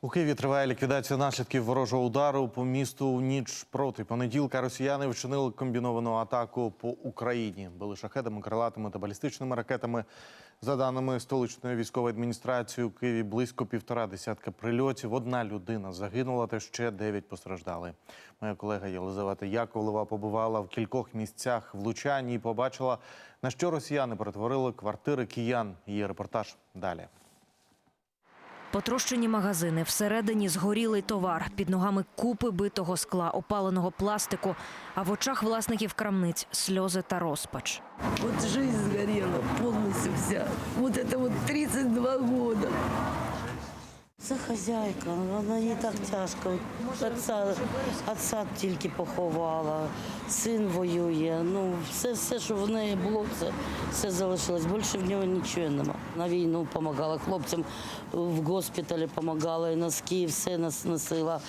У Києві триває ліквідація наслідків ворожого удару по місту у ніч проти понеділка. Росіяни вчинили комбіновану атаку по Україні. Били шахедами, крилатими та балістичними ракетами. За даними столичної військової адміністрації, у Києві близько півтора десятка прильотів. Одна людина загинула, та ще дев'ять постраждали. Моя колега Єлизавета Яковлева побувала в кількох місцях влучань і побачила, на що росіяни перетворили квартири киян. Її репортаж далі. Потрощені магазини, всередині згорілий товар, під ногами купи битого скла, опаленого пластику, а в очах власників крамниць сльози та розпач. От життя сгорела повністю вся. От це вот 32 года. Це хазяйка, вона їй так тяжко. Отця, отця тільки поховала, син воює. Ну, все, все, що в неї було, це все залишилось. Більше в нього нічого нема. На війну допомагала хлопцям в госпіталі, допомагала, і носки, і все нас носила.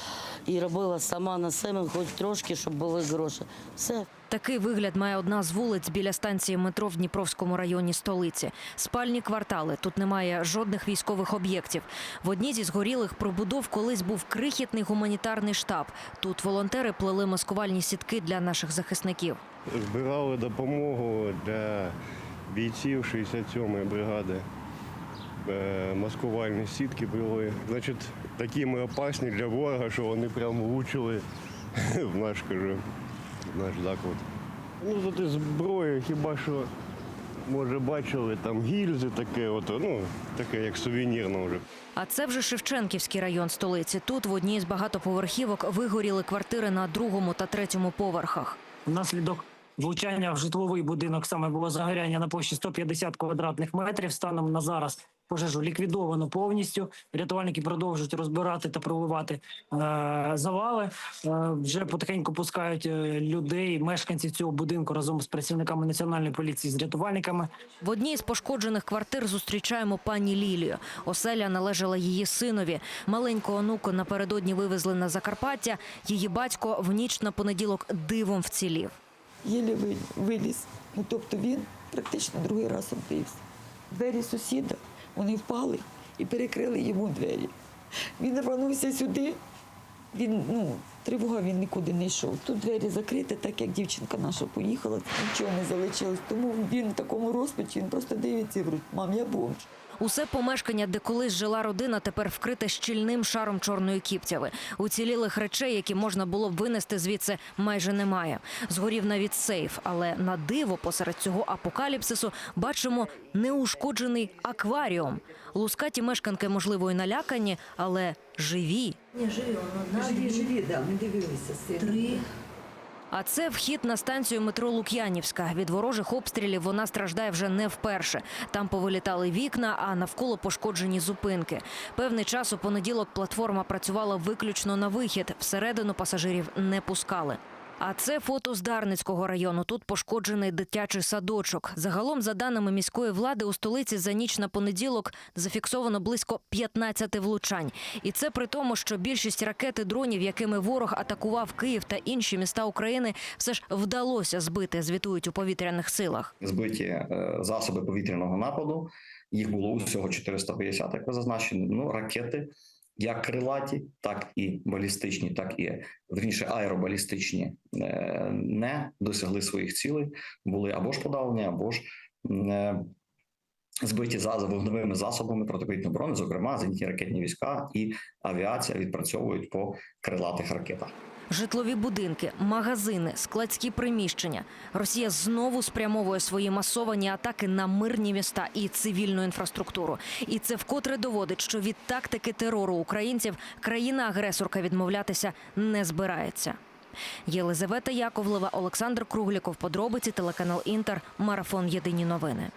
І робила сама на себе, хоч трошки, щоб були гроші. Все. Такий вигляд має одна з вулиць біля станції метро в Дніпровському районі столиці. Спальні квартали. Тут немає жодних військових об'єктів. В одній зі згорілих пробудов колись був крихітний гуманітарний штаб. Тут волонтери плели маскувальні сітки для наших захисників. збирали допомогу для бійців 67-ї бригади. Е, Маскувальні сітки були. Значить, такі ми опасні для ворога, що вони прямо влучили в наш, кажу, наш заклад. Ну, тут і зброя, хіба що, може, бачили, там гільзи таке, от, ну, таке, як сувенірно вже. А це вже Шевченківський район столиці. Тут в одній з багатоповерхівок вигоріли квартири на другому та третьому поверхах. Внаслідок влучання в житловий будинок саме було загоряння на площі 150 квадратних метрів. Станом на зараз пожежу ліквідовано повністю. Рятувальники продовжують розбирати та проливати е, завали. Е, вже потихеньку пускають е, людей, мешканців цього будинку разом з працівниками національної поліції, з рятувальниками. В одній з пошкоджених квартир зустрічаємо пані Лілію. Оселя належала її синові. Маленьку онуку напередодні вивезли на Закарпаття. Її батько в ніч на понеділок дивом вцілів. Єлі виліз. Ну, тобто він практично другий раз оббився. Двері сусіда, вони впали і перекрили йому двері. Він рванувся сюди. Він, ну, тривога, він нікуди не йшов. Тут двері закриті, так як дівчинка наша поїхала, нічого не залишилось. Тому він в такому розпачі, він просто дивиться і говорить, мам, я бомж. Усе помешкання, де колись жила родина, тепер вкрите щільним шаром чорної кіптяви. Уцілілих речей, які можна було б винести звідси, майже немає. Згорів навіть сейф, але на диво посеред цього апокаліпсису бачимо неушкоджений акваріум. Лускаті мешканки, можливо, і налякані, але живі. Живі, живі, да, ми дивилися Три. А це вхід на станцію метро Лук'янівська. Від ворожих обстрілів вона страждає вже не вперше. Там повилітали вікна, а навколо пошкоджені зупинки. Певний час у понеділок платформа працювала виключно на вихід. Всередину пасажирів не пускали. А це фото з Дарницького району. Тут пошкоджений дитячий садочок. Загалом, за даними міської влади, у столиці за ніч на понеділок зафіксовано близько 15 влучань. І це при тому, що більшість ракет і дронів, якими ворог атакував Київ та інші міста України, все ж вдалося збити, звітують у повітряних силах. збиті е, засоби повітряного нападу. Їх було усього 450, як ви зазначені. Ну, ракети, як крилаті, так і балістичні, так і верніше аеробалістичні, е, не досягли своїх цілей, були або ж подавлені, або ж е, збиті за вогневими засобами протиповітряної оборони, зокрема зенітні ракетні війська і авіація відпрацьовують по крилатих ракетах. Житлові будинки, магазини, складські приміщення. Росія знову спрямовує свої масовані атаки на мирні міста і цивільну інфраструктуру. І це вкотре доводить, що від тактики терору українців країна-агресорка відмовлятися не збирається. Єлизавета Яковлева, Олександр Кругліков. Подробиці телеканал Інтер. Марафон Єдині новини.